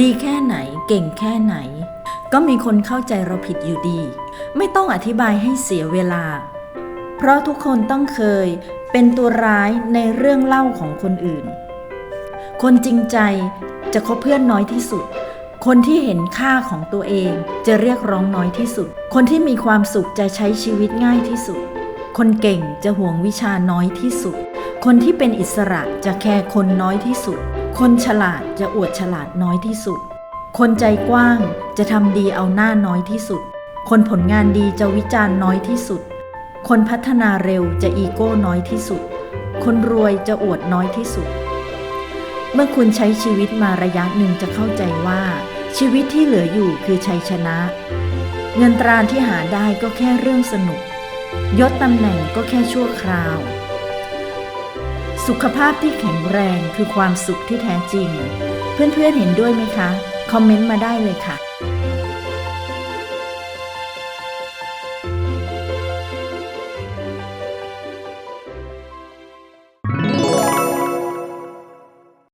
ดีแค่ไหนเก่งแค่ไหน ก็มีคนเข้าใจเราผิดอยู่ดี ไม่ต้องอธิบายให้เสียเวลา เพราะทุกคนต้องเคยเป็นตัวร้ายในเรื่องเล่าของคนอื่น คนจริงใจจะคบเพื่อนน้อยที่สุด คนที่เห็นค่าของตัวเองจะเรียกร้องน้อยที่สุด คนที่มีความสุขจะใช้ชีวิตง่ายที่สุด คนเก่งจะห่วงวิชาน้อยที่สุด คนที่เป็นอิสระจะแคร์คนน้อยที่สุด คนฉลาดจะอวดฉลาดน้อยที่สุด คนใจกว้างจะทำดีเอาหน้าน้อยที่สุด คนผลงานดีจะวิจารณ์น้อยที่สุด คนพัฒนาเร็วจะอีโก้น้อยที่สุด คนรวยจะอวดน้อยที่สุด เมื่อคุณใช้ชีวิตมาระยะหนึ่งจะเข้าใจว่า ชีวิตที่เหลืออยู่คือชัยชนะ เงินตราที่หาได้ก็แค่เรื่องสนุก ยศตำแหน่งก็แค่ชั่วคราว สุขภาพที่แข็งแรงคือความสุขที่แท้จริง เพื่อนๆเห็นด้วยไหมคะ คอมเมนต์มาได้เลยค่ะ